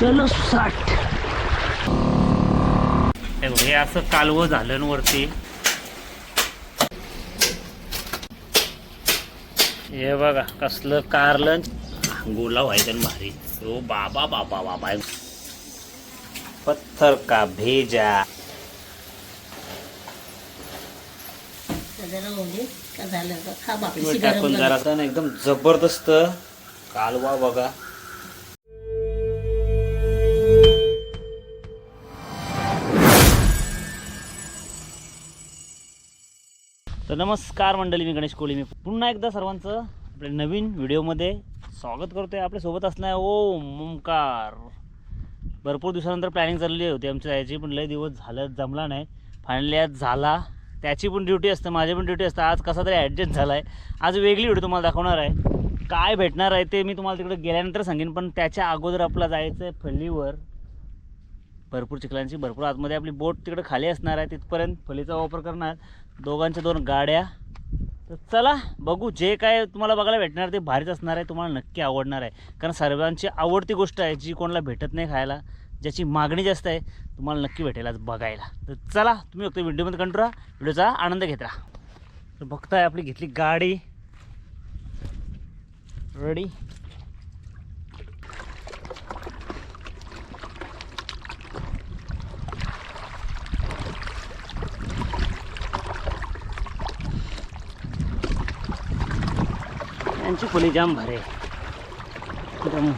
चलो साठ. हे हे असं कालवं झालं न वरती हे बघा कसलं कारलं. गोला व्हायचं भारी. ओ बाबा बाबा बाबा. पत्थर का भेजा? टाकून जरा ना एकदम जबरदस्त कालवा बघा. नमस्कार मंडळी मी गणेश कोळी. मी पुन्हा एकदा सर्वांचं आपल्या नवीन व्हिडिओमध्ये स्वागत करतोय. आपल्यासोबत असणार ओ ओमकार भरपूर दिवसानंतर प्लॅनिंग चाललेली होती आमच्या जायची पण लय दिवस झालं जमला नाही. फायनली आज झाला. त्याची पण ड्युटी असते माझी पण ड्युटी असते. आज कसा तरी ॲडजस्ट झाला आहे आज वेगळी व्हिडिओ तुम्हाला दाखवणार आहे. काय भेटणार आहे ते मी तुम्हाला तिकडे गेल्यानंतर सांगेन. पण त्याच्या अगोदर आपला जायचं आहे फल्लीवर भरपूर चिखलांची भरपूर आतमध्ये आपली बोट तिकडे खाली असणार आहे. तिथपर्यंत फलीचा वापर करणार. दोघांच्या दोन गाड्या. तर चला बघू जे काय तुम्हाला बघायला भेटणार ते भारीच असणार आहे तुम्हाला नक्की आवडणार आहे. कारण सर्वांची आवडती गोष्ट आहे जी कोणाला भेटत नाही खायला ज्याची मागणी जास्त आहे तुम्हाला नक्की भेटेल आज बघायला. तर चला तुम्ही फक्त व्हिडिओमध्ये कंट्रोल राहा व्हिडिओचा आनंद घेत राहा. तर बघताय आपली घेतली गाडी. रेडी यांची खोली जाम भारी आहे. एकदम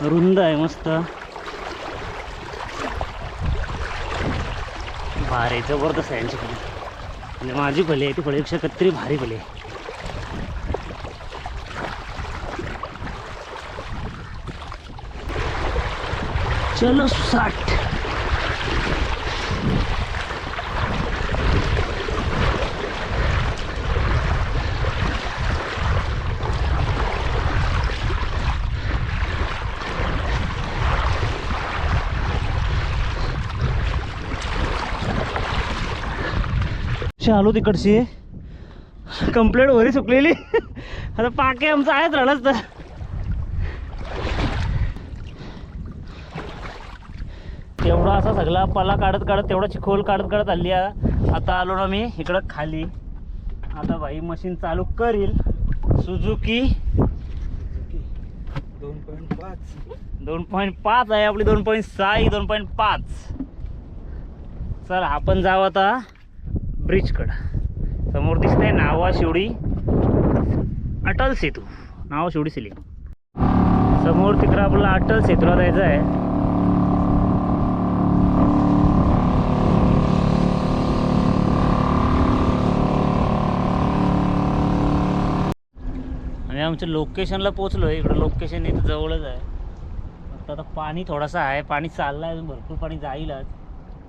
रुंद आहे मस्त. भारी जबरदस्त आहे यांची खोली. म्हणजे माझी खोली आहे ती खोलीपेक्षा कत्री भारी खोली आहे. चलो साठ. रिक्षा आलो तिकडची. कंप्लेंट वरी सुकलेली आता पाके आमचं आहेच राहिलाच तर तेवढा असा सगळा पला काढत काढत तेवढा चिखोल काढत काढत आली आता आलो ना मी इकडं खाली. आता भाई मशीन चालू करील. सुजुकी दोन पॉईंट पाच दोन पॉईंट पाच आहे आपली दोन पॉईंट सहा दोन पॉईंट पाच. चल आपण जाऊ आता. ब्रिजकडं. समोर दिसतंय नावा शिवडी अटल सेतू. नावा शिवडी सिलिंग. समोर तिकडं आपल्याला अटल सेतूला जायचं आहे. आणि आमच्या लोकेशनला पोचलो आहे इकडं लोकेशन इथं जवळच आहे. फक्त आता पाणी थोडासा आहे. पाणी चाललं आहे भरपूर पाणी जाईलच.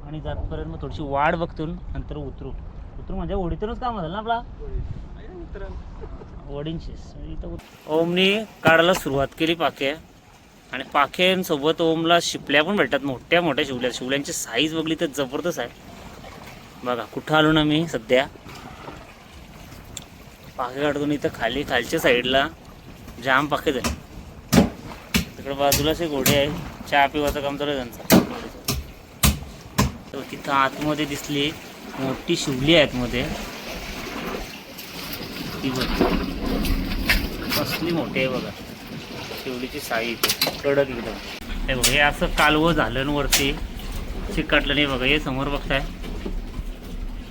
आणि जातपर्यंत मग थोडीशी वाढ बघतो नंतर उतरू. उतरू म्हणजे ओढीतूनच काम झालं ना आपला? वडींशीच इथं ओमनी काढायला सुरुवात केली पाके. आणि पाख्यांसोबत ओमला शिपल्या पण भेटतात मोठ्या मोठ्या शिवल्या. शिवल्यांची साईज बघली तर जबरदस्त आहे. बघा कुठं आलो ना मी सध्या? पाखे काढतो इथं खाली खालच्या साईडला जाम पाखे झाले. तिकडे बाजूलाच एक घोडे आहे. चहा पिवाचं काम चालू आहे त्यांचं. तर तिथं आतमध्ये दिसली मोठी शिवली आहे आतमध्ये ती कसली मोठी आहे बघा. शिवलीची साई कडक एकदम. हे बघ हे असं कालवं झालं वरती. चिकटलं नाही बघा. हे समोर बघताय.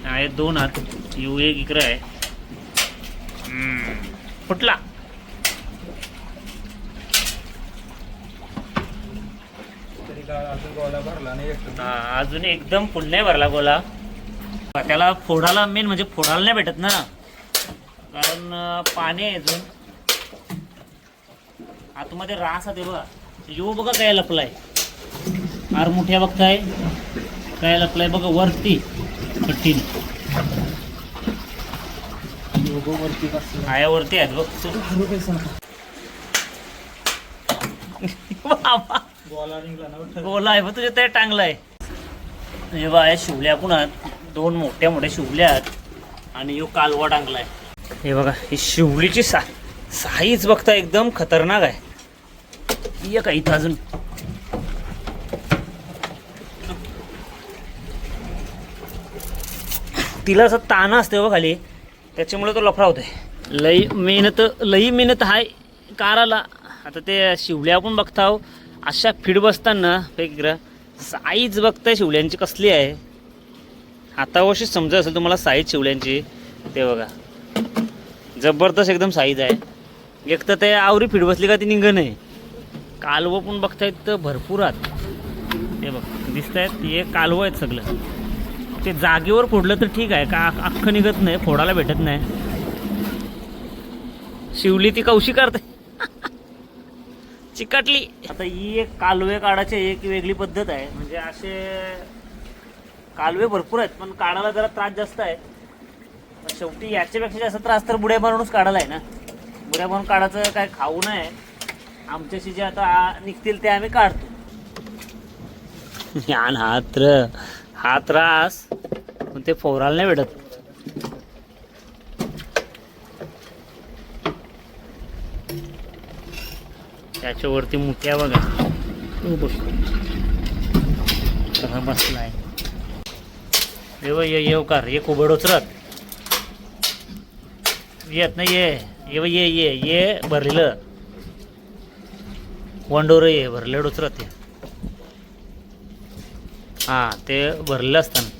आहेत दोन हात. यू एक इकडं आहे. फुटला. अजून हा, एकदम नाही भरला गोला त्याला फोडायला मेन म्हणजे फोडायला नाही भेटत ना. कारण पाणी आहे अजून. आतमध्ये रास आहे बघा. यो बघा काय लपलाय. आर मोठ्या बघताय. काय लपलाय बघा वरती. बसला आयावरती आहेत बघ. गोला आहे बघ. तुझ्या ते टांगला आहे हे बा शिवल्या पुन्हा दोन मोठ्या मोठ्या शिवल्यात आणि यो कालवा टांगलाय हे बघा ही शिवलीची सा साईज बघता एकदम खतरनाक आहे. ये का इथं अजून? तिला असं ताना असते हो खाली. त्याच्यामुळे तो लफडा होतोय. लई मेहनत लई मेहनत हाय काराला. आता ते शिवल्या आपण बघता अशा फिड बसताना वेगळं साईज बघताय शिवल्यांची कसली आहे. आता अवश्य समजा असेल तुम्हाला साईज शिवल्यांची ते बघा. जबरदस्त एकदम साईज आहे. एक तर ते आवरी फिट बसली का ती निघ नाही. कालवं पण बघतायत तर भरपूर आहेत. ते बघ दिसत आहेत हे कालवं आहेत सगळं. ते जागेवर फोडलं तर ठीक आहे का अख्खं निघत नाही फोडायला भेटत नाही. शिवली ती कौशी करते चिकटली. आता ही एक कालवे काढायची एक वेगळी पद्धत आहे. म्हणजे असे कालवे भरपूर आहेत पण काढायला जरा त्रास जास्त आहे. पण शेवटी याच्यापेक्षा जास्त त्रास तर बुड्या मारूनच काढायला आहे ना. बुड्या मारून काढायचं काय खाऊ नये. आमच्याशी जे आता निघतील ते आम्ही काढतो. यान हा त्र हा त्रास पण ते फोरायला नाही भेटत. त्याच्यावरती मुक्या बघा. बसलाय. येव ये येव कार ये कुबड उचरत येत नाही ये येव ये ये ये भरलेलं वंडोर ये भरलेड उचरत ये हा ते भरलेलं असतं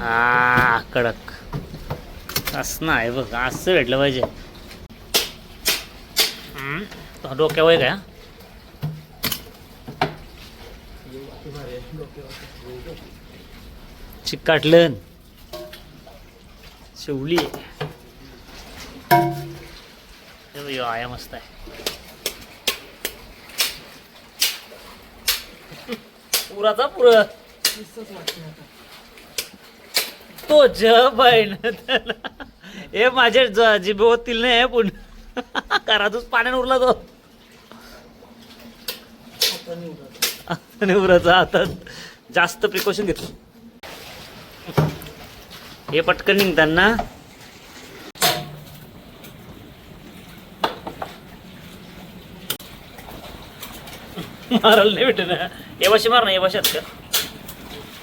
हा कडक असं नाही बघ असं भेटलं पाहिजे डोक्यावर काय चिकाटलन. शेवली. आया मस्त आहे. पुराचा पुर. तो जप आहे ना हे माझ्या ज- जिभेवरतील नाही आहे पण घरातच पाण्याने उरला तो. आणि उराचा जास्त प्रिकॉशन घेतो हे पटकन निघताना. मारायला नाही भेटत ना. येवाशी मार ना येवाशात का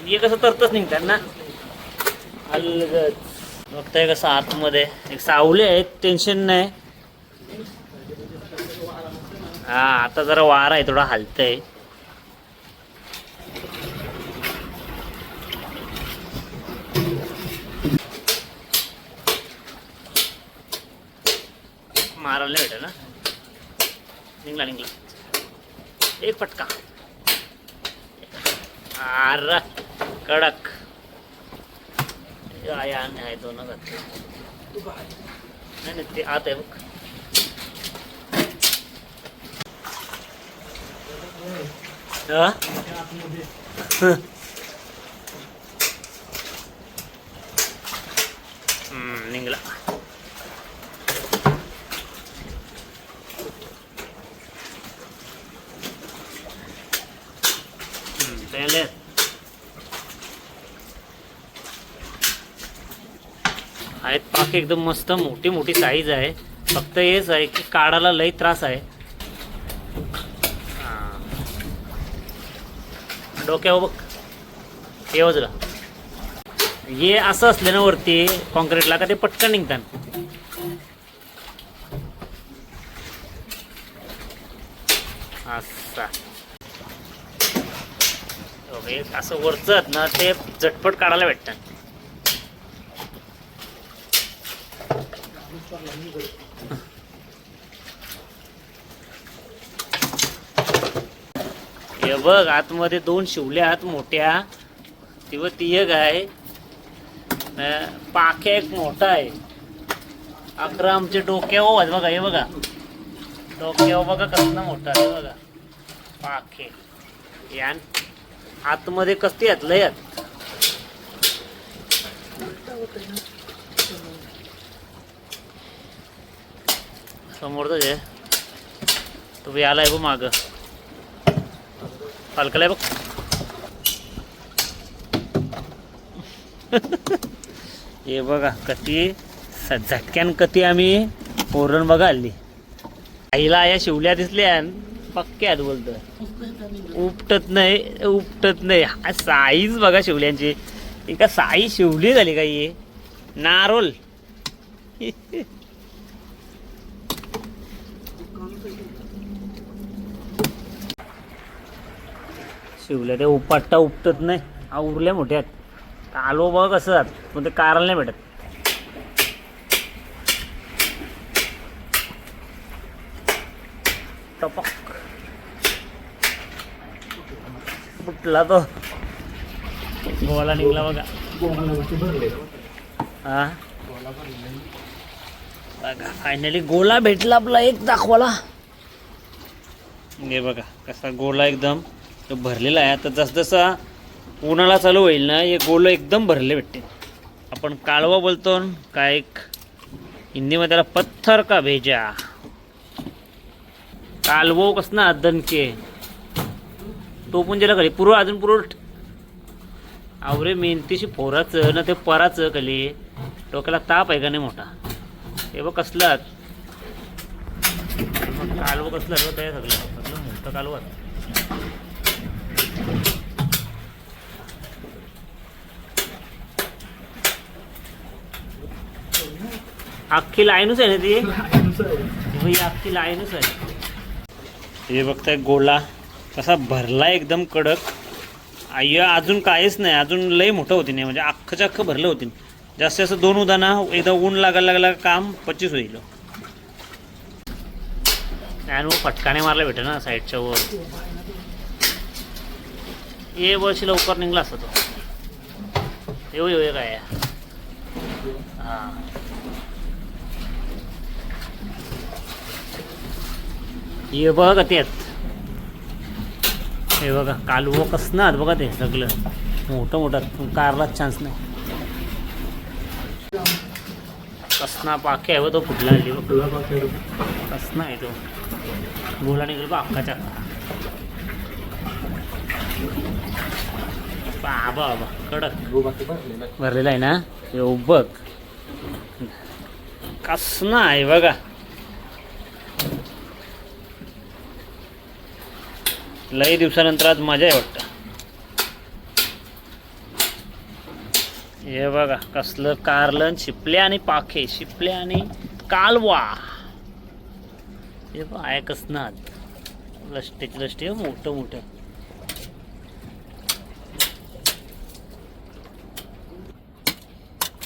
हे कसं तरतच निघतात ना बघताय कसं आतमध्ये. एक सावले आहेत टेन्शन नाही. हा आता जरा वारा आहे थोडा हलतंय. मारायला नाही भेटेल ना? निघला निघला एक फटका आर कडक। या आहे दोन घातले नाही नाही ते आत आहे बघ निघला हम्म, पहिले आहेत एकदम मस्त मोठी मोठी साईज आहे. फक्त हेच आहे की काढायला लई त्रास आहे. डोक्यावर बघ. हे बाजूला. हे असं असलं ना वरती कॉन्क्रीटला का ते पटकन निघतात. असा. असं वरचं ना ते झटपट काढायला भेटतात. हे बघ आतमध्ये दोन शिवल्या आत मोठ्या. तेव्हा ती एक आहे. पाख्या एक मोठा आहे. अकरा आमचे डोक्यावर आहेत हो, बघा हे बघा. डोक्यावर हो बघा कसलं मोठा आहे बघा. पाखे यान आतमध्ये कसती आहेत लय समोरच आहे तो बी आलाय बघ माग. पालकलाय बघ. हे बघा कती स- झटक्यान कती आम्ही पोरण बघा हल्ली आईला या शिवल्या दिसल्या पक्क्यात बोलतो उपटत नाही उपटत नाही. साईज बघा शिवल्यांची. एका साई शिवली झाली का ये नारोल. शिवल्या ते उपट्टा उपटत नाही. हा उरल्या मोठ्यात. आलो बघ कसं जात. पण ते कारल नाही भेटत. टपक. फुटला तो. गोवाला निघला बघा. हा? बघा फायनली गोला भेटला आपला एक दाखवाला. हे बघा कसा गोला एकदम. तो भरलेला आहे. आता जस जसा उन्हाळा चालू होईल ना हे गोलं एकदम भरले भेटते. आपण काळवा बोलतो काय एक हिंदीमध्ये त्याला पत्थर का भेजा? कालवो कस ना दणके. तो पण ज्याला खाली. पूर्व अजून पूर्व आवरे मेहनतीशी फोराचं ना ते पराचं खाली. डोक्याला ताप आहे का नाही मोठा? हे बघ कसला. कालवं कसलं आहे सगळं कसलं मोठं कालवं अख्खी लाईनच आहे ना ती? अख्खी लाईनच आहे. हे बघताय गोला कसा भरला एकदम कडक. आय्या अजून काहीच नाही अजून लय मोठं होती नाही म्हणजे अख्खच्या अख्खं भरलं होती. जास्त जास्त दोन उदाना एकदा ऊन लागायला लागला का काम पच्चीस होईल. आणि फटकाने मारला भेटे ना साईडच्या वर. ये वर्षी लवकर निघला असता तो. येऊ येऊ काय? हां. हे बघा तेच हे बघा कालवं कसणार बघा ते सगळं. मोठं मोठं. कारलाच चान्स नाही. कसना पाखे आहे तो फुटला कसना आहे तो. गोला निघेल बा अक्काच्या. बाबा बाबा कडक. भरलेला आहे ना? येऊ बघ. कसना आहे बघा. लई दिवसानंतर आज मजा आहे वाटतं. हे बघा कसलं कारलन शिपले आणि पाखे शिपले आणि कालवा. हे बघ आहे कसनात लष्टेची लष्टे आहे मोठं मोठं.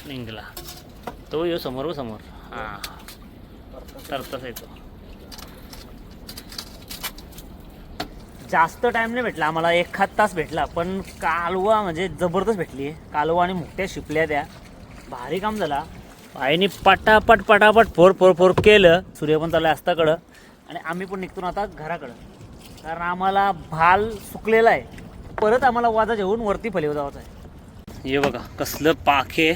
निघला तो येऊ समोर समोर हां तरतच येतो जास्त टाईम नाही भेटला. आम्हाला एखाद तास भेटला. पण कालवा म्हणजे जबरदस्त भेटली. कालवा आणि मुक्त्या शिपल्या त्या. भारी काम झाला. आईने पटापट पटापट फोर फोर फोर केलं. सूर्य पण चालू असताकडं आणि आम्ही पण निघतो ना आता घराकडं. कारण आम्हाला भाल सुकलेला आहे. परत आम्हाला वाजा जेवून वरती फलेव जायचं आहे. हे बघा कसलं पाखे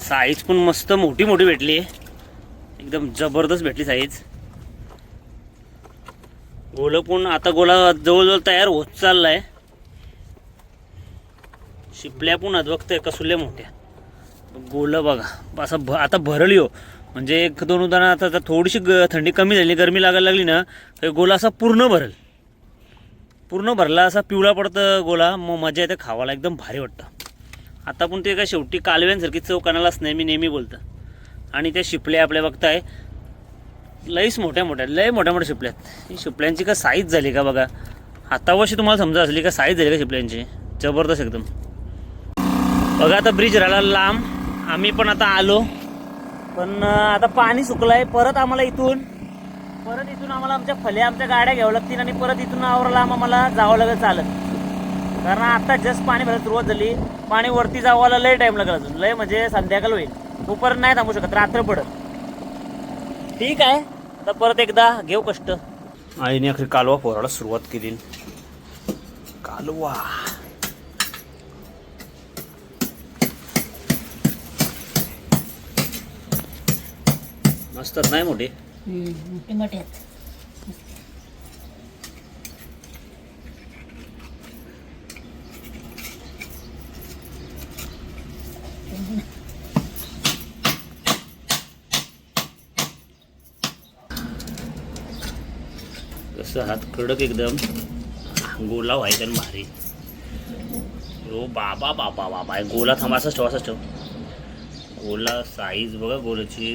साईज पण मस्त मोठी मोठी भेटली. एकदम जबरदस्त भेटली साईज. गोलं पण आता गोला जवळजवळ तयार होत चाललाय. शिपल्या पण आहेत बघतोय कसुल्या मोठ्या. गोलं बघा. असं भ आता भरली हो म्हणजे एक दोन उदाहरण आता आता थोडीशी ग थंडी कमी झाली गरमी लागायला लागली ना तर गोला असा पूर्ण भरल. पूर्ण भरला असा पिवळा पडतं गोला. मग मजा येते खावाला. एकदम भारी वाटतं. आता पण ते काय शेवटी कालव्यांसारखी चव कानालाच नाही मी नेहमी बोलतं. आणि त्या शिपल्या आपल्या बघताय लईच मोठ्या मोठ्या लय मोठ्या मोठ्या शिपल्या आहेत. ही शिपल्यांची का साईज झाली का बघा? हातावशी तुम्हाला समजा असली का साईज झाली का शिपल्यांची? जबरदस्त एकदम. बघा आता ब्रिज राहिला लांब. आम्ही पण आता आलो. पण आता पाणी सुकलं आहे परत आम्हाला इथून परत इथून आम्हाला आमच्या फल्या आमच्या गाड्या घ्यावं लागतील आणि परत इथून आवरला आम्हाला जावं लागेल चालत. कारण आता जस्ट पाणी भरायला सुरुवात झाली. पाणी वरती जावायला लय टाईम लागेल अजून. लय म्हणजे संध्याकाळ होईल. तोपर्यंत नाही थांबू शकत रात्र पडत ठीक आहे. आता परत एकदा घेऊ कष्ट. आईने अखेर कालवा पोराला सुरुवात केली. कालवा. मस्त नाही मोठे? मोठे मोठे आहेत कसं हात कडक एकदम गोला व्हायचा आणि भारी. ओ बाबा बाबा बाबा. हे गोला थांबा असंच ठेव असंच ठेव. गोला साईज बघा गोलाची.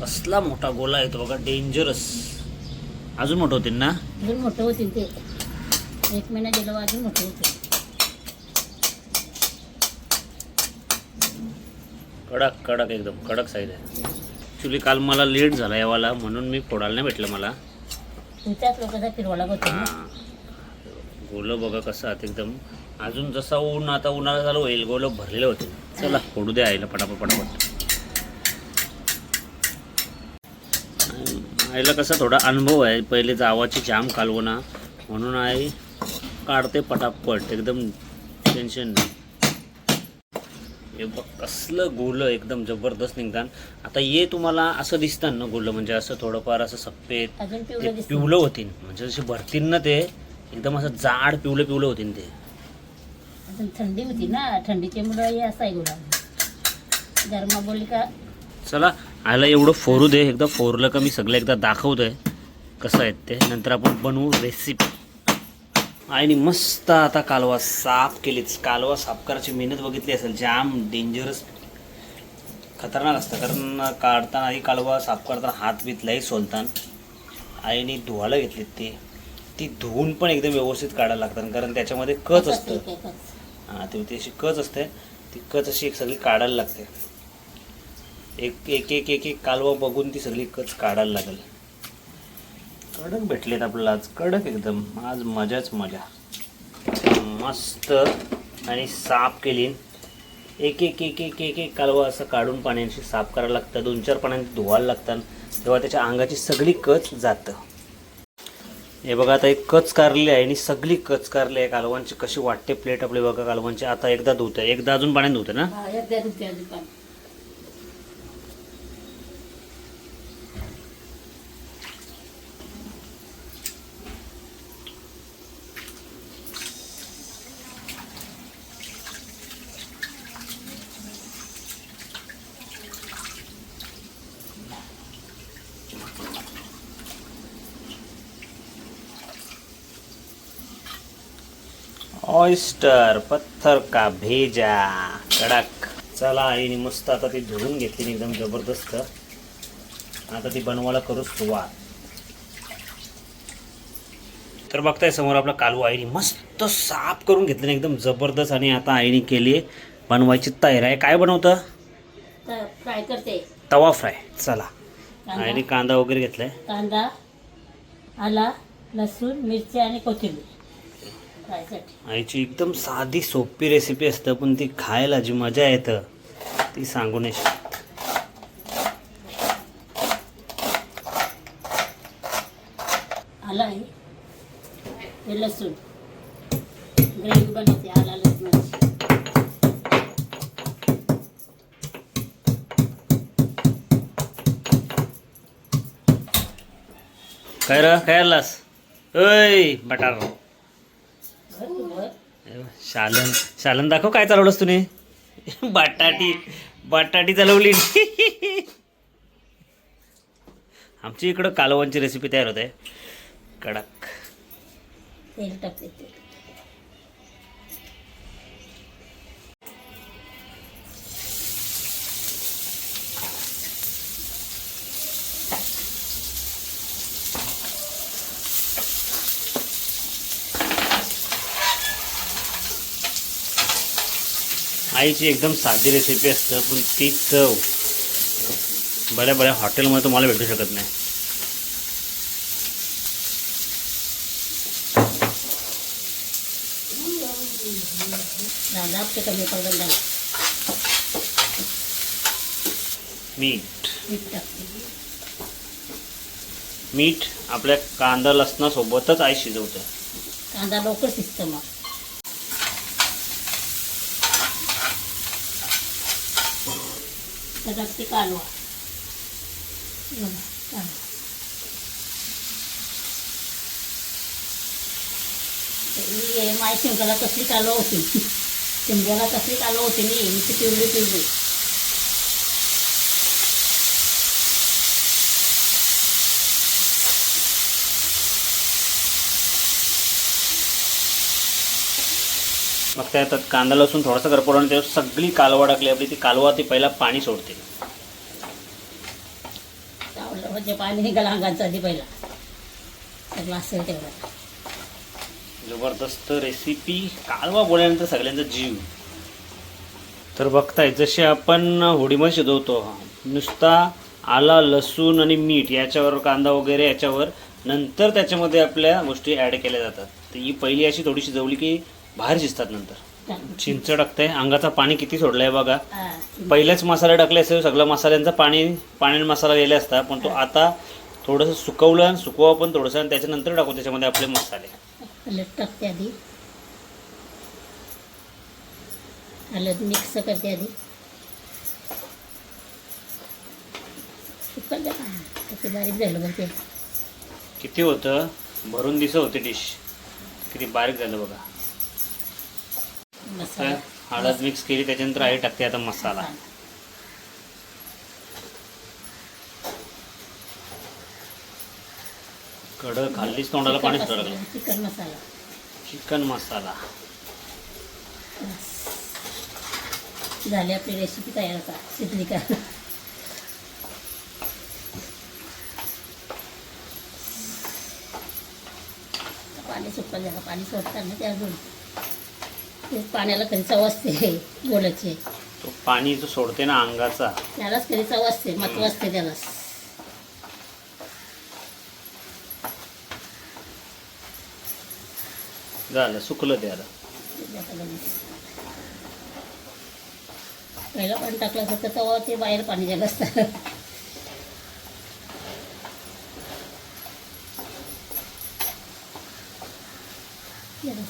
कसला मोठा गोला आहे तो बघा डेंजरस अजून मोठं होतील ना? अजून मोठं होतील ते. एक महिना गेलो अजून मोठं होते कडक कडक एकदम कडक साईज आहे. ॲक्च्युली काल मला लेट झाला यावाला म्हणून मी फोडायला नाही भेटलं मला. तुमच्याच लोकांचा फिरवायला होते ना? हां. गोलं बघा कसं आहात एकदम. अजून जसा ऊन आता उन्हाळा चालू होईल. गोलं भरलेले होते. चला फोडू द्या आईला पटापट पटापट. आईला कसा थोडा अनुभव आहे. पहिले जावाची जाम कालवना म्हणून आई काढते पटापट. एकदम टेन्शन नाही हे बघ कसलं गोलं एकदम जबरदस्त निघतान आता ये तुम्हाला असं दिसतं ना गोलं म्हणजे असं थोडंफार असं सफेद पिवलं होतीन म्हणजे जसे भरतील ना ते एकदम असं जाड पिवलं पिवलं होतीन ते. थंडी होती ना थंडीच्या मुलं हे असं आहे गरमा बोलली का? चला आयला एवढं फोरू दे एकदा फोरलं का मी सगळं एकदा दाखवतोय कसं आहेत ते. नंतर आपण बनवू रेसिपी आईने मस्त आता कालवा साफ केलीच कालवा साफ करायची मेहनत बघितली असेल. जाम डेंजरस खतरनाक असतं. कारण काढताना आई कालवा साफ करताना हात बीत लई सोलताना. आईने धुवायला घेतलीत ते. ती धुवून पण एकदम व्यवस्थित काढायला लागतात. कारण त्याच्यामध्ये कच असतं. हां ते ती अशी कच असते. ती कच अशी एक सगळी काढायला लागते. एक एक एक एक एक कालवा बघून ती सगळी कच काढायला लागेल. कडक भेटलेत आपल्याला आज कडक एकदम. आज मजाच मजा. मस्त आणि साफ केली. एक एक एक एक एक एक कालवा असं काढून पाण्याशी साफ करायला लागतं. दोन चार पाण्याने धुवायला लागतात तेव्हा त्याच्या अंगाची सगळी कच जातं. हे बघा आता एक कच कारली आहे आणि सगळी कच कारली आहे. कालवांची कशी वाटते प्लेट आपली बघा कालवांची आता एकदा धुते एकदा अजून पाण्यात धुते ना? ऑयस्टर पत्थर का भेजा? कडक. चला आईने मस्त आता ती धुवून घेतली एकदम जबरदस्त. आता ती बनवायला करू सुरुवात. तर बघताय समोर आपला कालू आईने मस्त साफ करून घेतली ना एकदम जबरदस्त आणि आता आईने केली बनवायची तयारी. आहे काय बनवतं? फ्राय करते. तवा फ्राय. चला. आईने कांदा वगैरे घेतलाय. कांदा आला लसूण मिरची आणि कोथिंबीर. आईची एकदम साधी सोपी रेसिपी असतं पण ती खायला जी मजा येतं ती सांगू नाही शकत. आला आहे. हे लसूण. ग्रेव्ही बनवते आला लसूणाची. काय र काय आलास अय बटार. शालन शालन दाखव काय चालवलंस तुम्ही बटाटी बटाटी चालवली. आमची इकडं कालवांची रेसिपी तयार होते. कडक. तेल टाकते आईची एकदम साधी रेसिपी असतं पण ती चव. बऱ्या बऱ्या हॉटेलमध्ये तुम्हाला भेटू शकत नाही. मीठ. मीठ आपल्या कांदा लसणासोबतच आई शिजवते. कांदा लवकर शिजतं मग. टाकते कालवा. बघा, कालवा. ही माय शिमग्याला कसली कालवा होती? शिमग्याला कसली कालवा होती मी मी ती पिवळी पिवळी. मग त्यात कांदा लसूण थोडासा करपवला आणि त्यावर सगळी कालवा टाकली. आपली ती कालवा ती पहिला पाणी सोडते. म्हणजे पाणी निघालं अंगाचं आधी पहिला. सगळं असेल तेवढं. जबरदस्त रेसिपी कालवा बोलल्यानंतर सगळ्यांचा जीव. तर बघताय जसे आपण होडीमध्ये शिजवतो नुसता आला लसूण आणि मीठ याच्यावर कांदा वगैरे याच्यावर नंतर त्याच्यामध्ये आपल्या गोष्टी ॲड केल्या जातात. तर ही पहिली अशी थोडी शिजवली की बाहेर शिजतात नंतर. चिंच टाकताय अंगाचा पाणी किती सोडलाय बघा. पहिलेच मसाले टाकले असेल सगळं मसाल्यांचं पाणी पाण्याने मसाला गेले असता पण तो आता थोडंसं सुकवलं आणि सुकवा पण थोडंसं आणि त्याच्यानंतर टाकू त्याच्यामध्ये आपले मसाले. टाकते आधी. हळद मिक्स करते आधी. बारीक झालं बघ ते. किती होतं? भरून दिसत होते डिश किती बारीक झालं बघा. मसाला हळद मिक्स केली त्याच्यानंतर आई टाकते आता मसाला. कडक खाल्लीच तोंडाला पाणी लागलं चिकन मसाला. चिकन मसाला. झाली आपली रेसिपी तयार आता शिजली का? पाणी झालं पाणी सोडताना ते अजून पाण्याला कधी चव असते गोलाची तो पाणी जो सोडते ना अंगाचा. त्यालाच कधी चव असते महत्त्व असते त्यालाच. झालं सुकलं ते आता. पहिलं पाणी टाकलं असतं तर तेव्हा ते बाहेर पाणी गेलं असतं.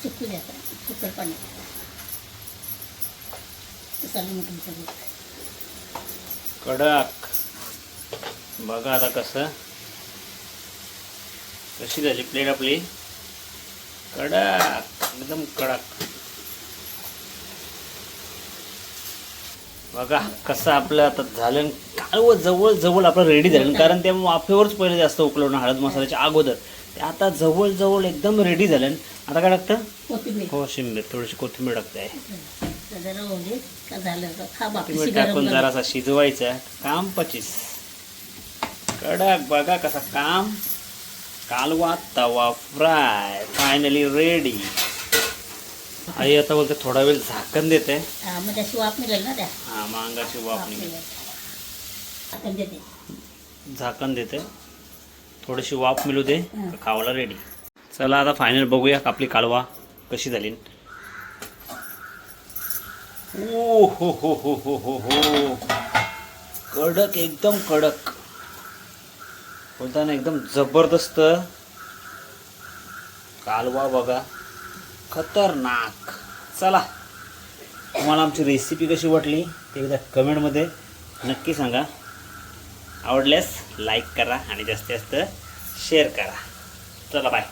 सुकू द्या सुकल पाणी. सगळं कडक. बघा आता कसं. कशी झाली प्लेट आपली? कडक. एकदम कडक. बघा कसं आपलं आता झालं. कालवं जवळ जवळ आपलं रेडी झालं. कारण त्या वाफेवरच पहिले जास्त उकलवणं हळद मसाल्याच्या अगोदर. ते आता जवळ जवळ एकदम रेडी झालं. आता काय टाकतं? कोथिंबीर. हो थोडीशी कोथिंबीर टाकते. आहे का झालं का खा बापीशी टाकून गरम जरासा शिजवायचा काम पचीस. कडक बघा कसा काम. कालवा तवा फ्राय. फायनली रेडी आई आता बोलते थोडा वेळ झाकण देते. हा मग त्याची वाफ मिळेल ना त्या. हा मांगाची वाफ वाफ निघेल. मिळेल आपण देते. झाकण देते. थोडीशी वाफ मिळू दे हा. खावायला रेडी चला आता फायनल बघूया आपली कालवा कशी झाली. ओ हो हो हो हो हो हो कडक एकदम कडक. बोलताना एकदम जबरदस्त. कालवा बघा. खतरनाक. चला. तुम्हाला आमची रेसिपी कशी वाटली ते एकदा कमेंटमध्ये नक्की सांगा. आवडल्यास लाईक करा आणि जास्तीत जास्त शेअर करा. चला बाय